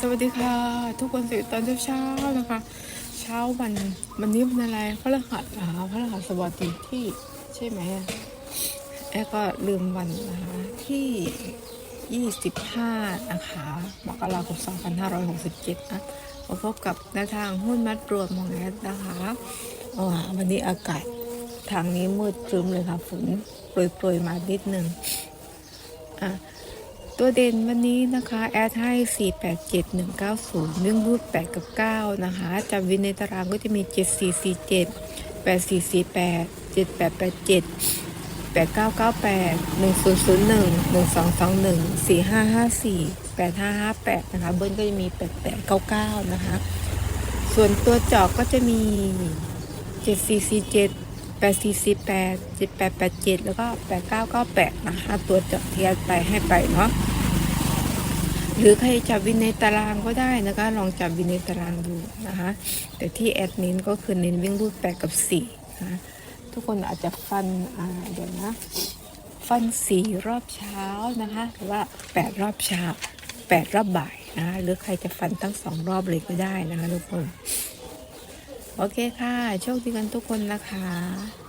สวัสดีค่ะ ทุกคนสวัสดีตอนเช้าๆนะคะ เช้าวันวันนี้วันอะไรพระรหัสนะคะพระรหัสสวัสดีที่ใช่ไหมแอร์ก็ลืมวันนะคะที่ 25 นะคะมกราคม2567 นะมาพบกับแนวทางหุ้นมัดรวมของแอดนะคะวันนี้อากาศทางนี้มืดครึ้มเลยค่ะฝนโปรยๆมานิดนึง ตัวเด่นวันนี้นะคะแอดให้ 4 8 7 1 9 0นึ่งรูด8กับ 9 นะคะจับวินในตารางก็จะมี 7 4 4 7 8 4 4 8 7 8 8 7 8 9 9 8 1 0 0 1 1 2 2 1 4 5 5 4 8 5 5 8 นะคะ เบิ้ลก็จะมี 8 8 9 9 นะคะ ส่วนตัวเจอกก็จะมี 7447 4 4 7 8 4 4 8 7 8 8 7แปดแปดเจ็ดแล้วก็8 9 9 8นะคะตัวเจาะที่แอดไปให้ไปเนาะหรือใครจับวินในตารางก็ได้นะคะ ลองจับวินในตารางดูนะคะ แต่ที่แอดเน้นก็คือเน้นวิ่งรูดแปดกับสี่นะคะทุกคนอาจจะฟันอ่าเดี๋ยวนะฟันสี่รอบเช้านะคะหรือว่าแปดรอบเช้าแปดรอบบ่ายนะะหรือใครจะฟันทั้งสองรอบเลยก็ได้นะคะทุกคน โอเคค่ะ โชคดีกันทุกคนนะคะ